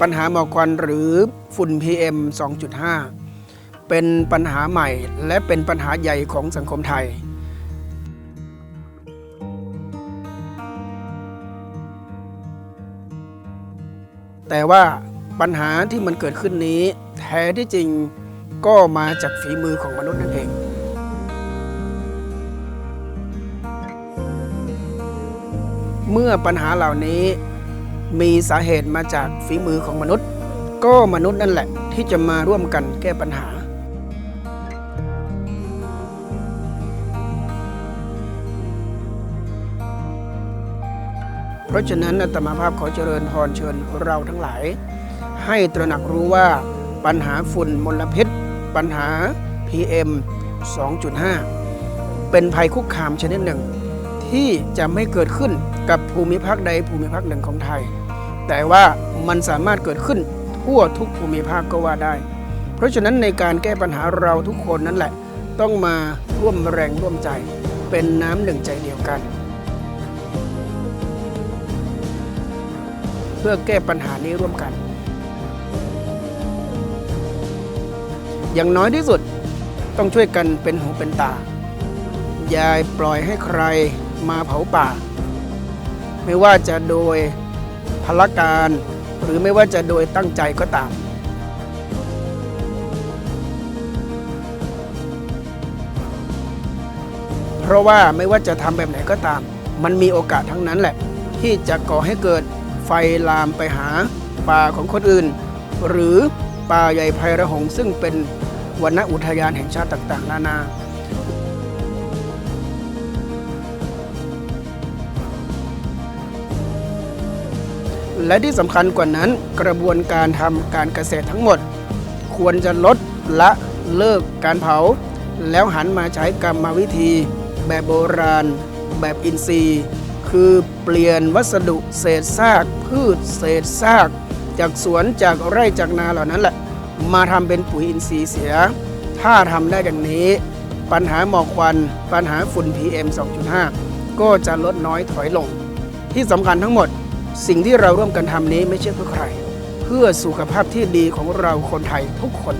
ปัญหาหมอกควันหรือฝุ่น PM 2.5 เป็นปัญหาใหม่และเป็นปัญหาใหญ่ของสังคมไทย แต่ว่าปัญหาที่มันเกิดขึ้นนี้ แท้ที่จริงก็มาจากฝีมือของมนุษย์นั่นเองเมื่อปัญหาเหล่านี้ มีสาเหตุมาจากฝีมือของมนุษย์ ก็มนุษย์นั่นแหละที่จะมาร่วมกันแก้ปัญหา เพราะฉะนั้นอาตมาภาพขอเจริญพรเชิญเราทั้งหลาย ให้ตระหนักรู้ว่าปัญหาฝุ่นมลพิษ ปัญหา PM 2.5 เป็นภัยคุกคามชนิดหนึ่ง ที่จะไม่เกิดขึ้นกับภูมิภาคใดภูมิภาคหนึ่งของไทย แต่ว่ามันสามารถเกิดขึ้นทั่วทุกภูมิภาคก็ว่าได้ เพราะฉะนั้นในการแก้ปัญหาเราทุกคนนั่นแหละ ต้องมาร่วมแรงร่วมใจ เป็นน้ำหนึ่งใจเดียวกัน เพื่อแก้ปัญหานี้ร่วมกัน อย่างน้อยที่สุดต้องช่วยกันเป็นหูเป็นตาอย่าปล่อยให้ใคร มาเผาป่า ไม่ว่าจะโดยพลการ หรือไม่ว่าจะโดยตั้งใจก็ตาม เพราะว่าไม่ว่าจะทำแบบไหนก็ตาม มันมีโอกาสทั้งนั้นแหละ ที่จะก่อให้เกิดไฟลามไปหาป่าของคนอื่น หรือป่าใหญ่ไพระหงซึ่งเป็นวันอุทยานแห่งชาติต่าง ๆ นานา และที่สำคัญกว่านั้นกระบวนการทำการเกษตรทั้งหมด ควรจะลดละเลิกการเผา แล้วหันมาใช้กรรมวิธี แบบโบราณ แบบอินทรีย์ คือเปลี่ยนวัสดุเศษซาก พืชเศษซาก จากสวนจากไร่จากนาเหล่านั้นแหละ มาทำเป็นปุ๋ยอินทรีย์เสีย ถ้าทำได้อย่างนี้ ปัญหาหมอกควัน ปัญหาฝุ่น PM 2.5 ก็จะลดน้อยถอยลง ที่สำคัญทั้งหมด สิ่งที่เราร่วมกันทำนี้ไม่ใช่เพื่อใคร เพื่อสุขภาพที่ดีของเราคนไทยทุกคน